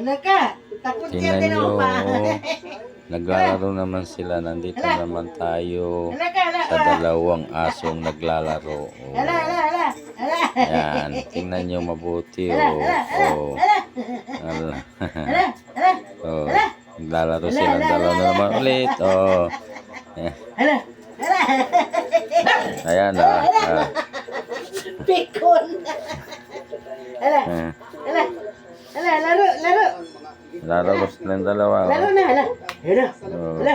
Ano ka? Takot siya Tingnan din nyo. ako pa. Naglalaro naman sila. Nandito naman tayo Hala ka, hala sa dalawang asong naglalaro. Oh. Hala, hala, hala. Hala. Yan. Tingnan nyo mabuti. Oh. Oh. Hala. Hala, hala. oh. Naglalaro hala, dalawa na naman ulit. Oh. Hala. Hala. Ayan ah. ah. Pikon. Hala. Eh, Hala. Hala, laro, laro. Lalaro silang dalawa. Laro Oh. na, hala. Hala. Oh. Hala.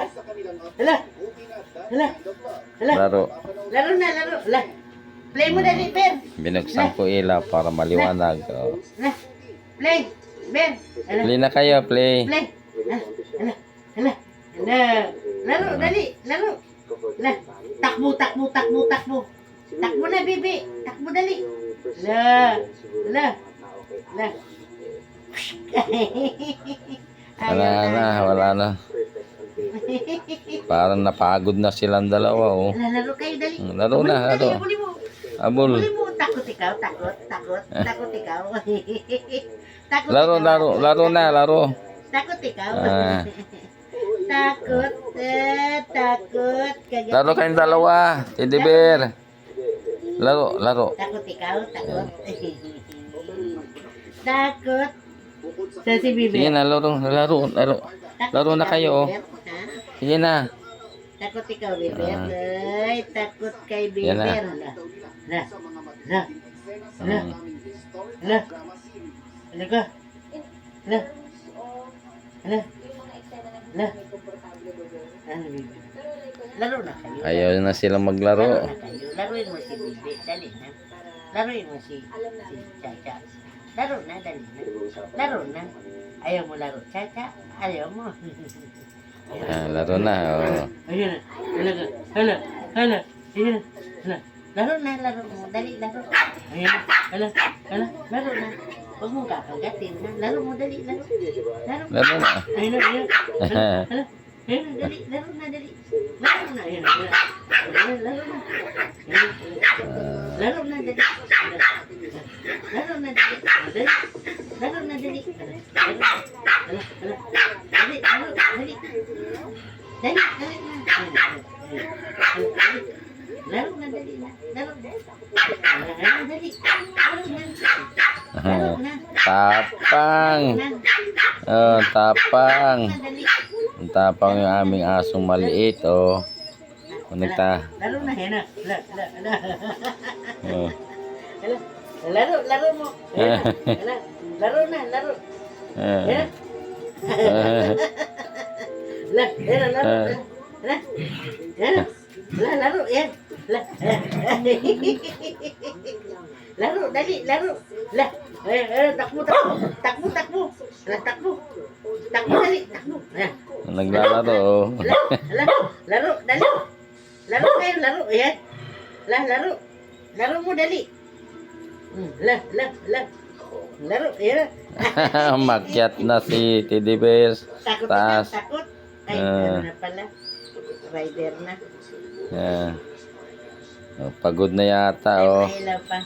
Hala. Hala. Hala. Laro. Laro na, laro. Hala. Play mo dali, Ben. Binuksan ko ilaw para maliwanag. Oh. Hala. Play. Ben. Hala. Play na kayo, play. Play. Hala. Hala. Hala. Hala. Laro, dali. Laro. Hala. Takbo, takbo, takbo, takbo. Takbo na, bibi. Takbo dali. Hala. Hala. Hala. Wala na, wala na. Parang napagod na silang dalawa, oh. Hala, laro kayo, dali. Mm, Laro na, Dali, laro. Abol. Takot ikaw, takot, takot, takot ikaw. takot Laro, ikaw. laro, laro na, laro. Takot ikaw. Ah. takot, eh, takot. Kagat- Laro kayong dalawa. Teddy bear. Laro, laro. Takot ikaw, takot. takot. Sa si Bibi. Sige na, laro, laro, laro. Laro na kayo, oh. Ha? Sige na. Takot ikaw, Bibet. Ah. Ay, takot kay Bibi. Yan na. Hala. Hala. Hala. Mm. Hala. Hala ka. Hala. Ano, Bibi? Laro na kayo. Ayaw na Laro maglaro. na kayo. Laruin mo si Bibi. Dali na. Laruin mo si, si Chacha. Laro na, dali na. Laro na. Ayaw mo laro, Chacha. Ayaw mo. Ah, laro na, oh. Ayun na. Hala. Hala. Hala. Na. Hala. Laro na, laro mo. Dali, laro. Ayun na. Hala. Hala. Laro na. Huwag mong kakagatin, ha? Laro mo, dali, laro. Laro. Laro na. Ayun na, ayun. Hala. Hala. Ayun na, dali. Laro na, dali. Laro na, ayun na. Ayun na. Laro na. Tapang. Oh, tapang. Ang tapang yung aming asong maliit, oh. Nagta... Laro na, Hena. Oh. Laro, laro mo. Laro na, laro. Eh. La, Hena, laro. La, Hena. La, laro, yan. La. Laro, dali, laro. La. Eh, eh, takbo, takbo. Takbo, takbo. La, takbo. Takbo, dali, takbo. Naglalaro, oh. Hala, hala, laro, dali. Laro kayo, laro, yan. La, laro. Laro mo, dali. Hmm, La, la, la. Laro, yan. Makyat na si Teddy Bear. Takot Taas. na, takot. Ay, ano na pala. Rider na. Yan. Oh, pagod na yata, Ay, oh. ilaw pa.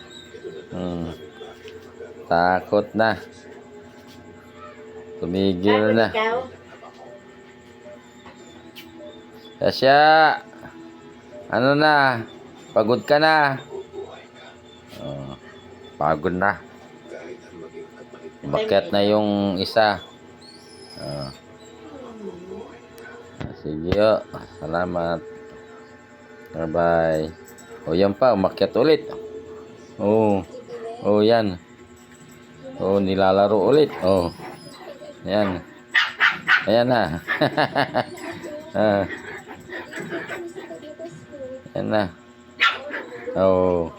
Hmm. Takot na. Tumigil Takot na. ikaw. Tasya! Ano na? Pagod ka na? Oh, pagod na. Bakit na yung isa? Oh. Sige, oh. Salamat. Bye-bye. O, yan pa. Umakyat ulit. Oh. Oh, yan. Oh, nilalaro ulit. Oh. Yan. Ayan na. ah. Yan na. Oh.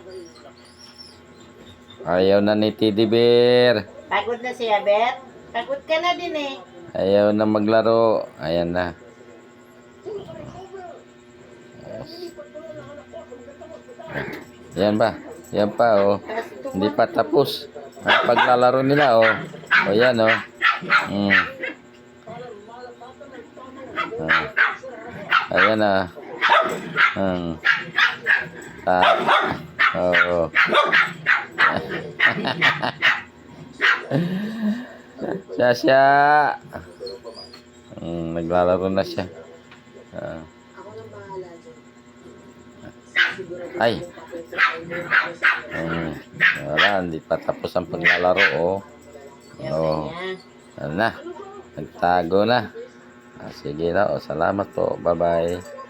Ayaw na ni Teddy Bear. Pagod na siya, Bet. Pagod ka na din eh. Ayaw na maglaro. Ayan na. Yan ba? Yan pa, oh. Hindi pa tapos. Ang paglalaro nila, oh. O, yan, oh. Mm. Ah. Ayan na. Hmm. Ah. Oo. Siya, siya. Mm, naglalaro na siya. Ah. ay. Mm, wala, hindi pa tapos ang paglalaro, oh. Yan. Ano na? Nagtago na. Ah, sige na, oh. Salamat po. Bye-bye.